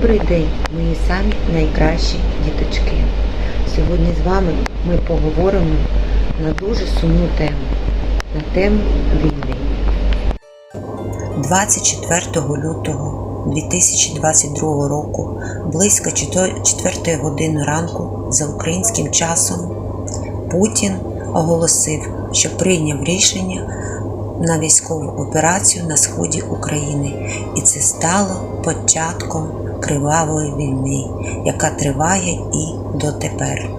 Добрий день, мої самі найкращі діточки. Сьогодні з вами ми поговоримо на дуже сумну тему, на тему війни. 24 лютого 2022 року, близько 4 години ранку за українським часом, Путін оголосив, що прийняв рішення на військову операцію на сході України, і це стало початком кривавої війни, яка триває і дотепер.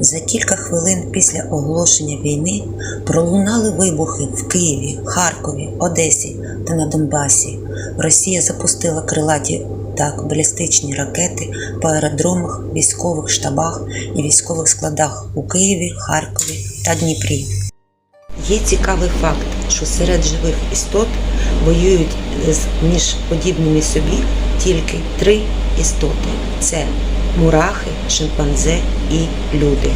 За кілька хвилин після оголошення війни пролунали вибухи в Києві, Харкові, Одесі та на Донбасі. Росія запустила крилаті та балістичні ракети по аеродромах, військових штабах і військових складах у Києві, Харкові та Дніпрі. Є цікавий факт, що серед живих істот воюють з між подібними собі тільки три істоти: це мурахи, шимпанзе і люди.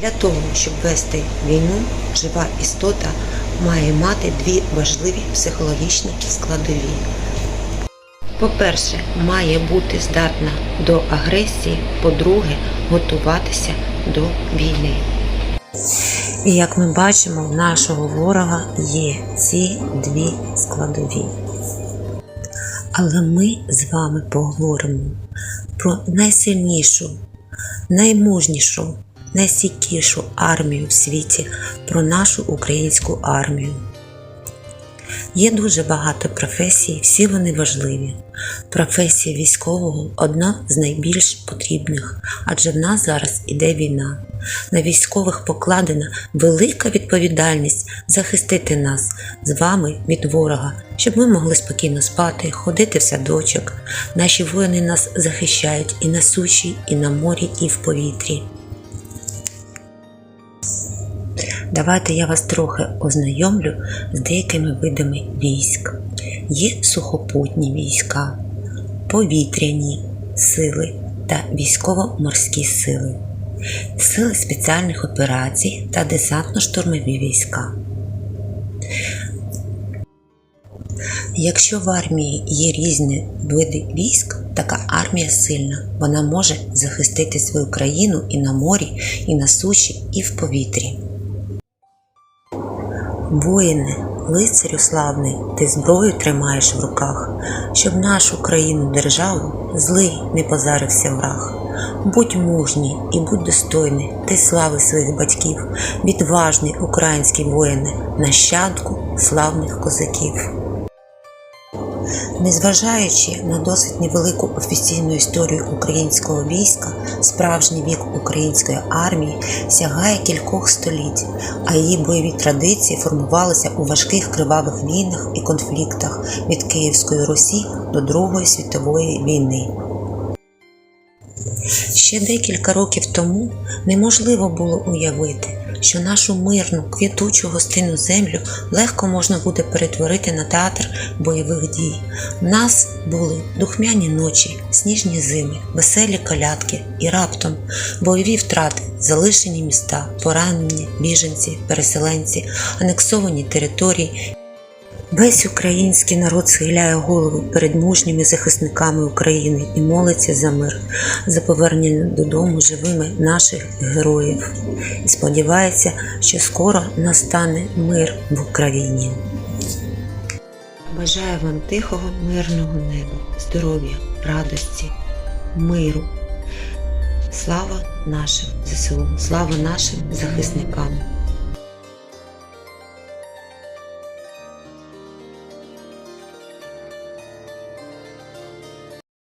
Для того, щоб вести війну, жива істота має мати дві важливі психологічні складові. По-перше, має бути здатна до агресії, по-друге, готуватися до війни. І як ми бачимо, в нашого ворога є ці дві складові. Але ми з вами поговоримо про найсильнішу, наймужнішу, найсікішу армію в світі, про нашу українську армію. Є дуже багато професій, всі вони важливі. Професія військового одна з найбільш потрібних, адже в нас зараз іде війна. На військових покладена велика відповідальність захистити нас з вами від ворога, щоб ми могли спокійно спати, ходити в садочок. Наші воїни нас захищають і на суші, і на морі, і в повітрі. Давайте я вас трохи ознайомлю з деякими видами військ. Є сухопутні війська, повітряні сили та військово-морські сили, сили спеціальних операцій та десантно-штурмові війська. Якщо в армії є різні види військ, така армія сильна. Вона може захистити свою країну і на морі, і на суші, і в повітрі. Воїне, лицарю славний, ти зброю тримаєш в руках, щоб нашу країну державу злий не позарився враг. Будь мужній і будь достойний, ти слави своїх батьків, відважний український воїне, нащадку славних козаків. Незважаючи на досить невелику офіційну історію українського війська, справжній вік української армії сягає кількох століть, а її бойові традиції формувалися у важких кривавих війнах і конфліктах від Київської Русі до Другої світової війни. Ще декілька років тому неможливо було уявити, що нашу мирну, квітучу гостинну землю легко можна буде перетворити на театр бойових дій. У нас були духмяні ночі, сніжні зими, веселі колядки і раптом бойові втрати, залишені міста, поранені, біженці, переселенці, анексовані території. Весь український народ схиляє голову перед мужніми захисниками України і молиться за мир, за повернення додому живими наших героїв. І сподівається, що скоро настане мир в Україні. Бажаю вам тихого, мирного неба, здоров'я, радості, миру. Слава нашим ЗСУ, слава нашим захисникам.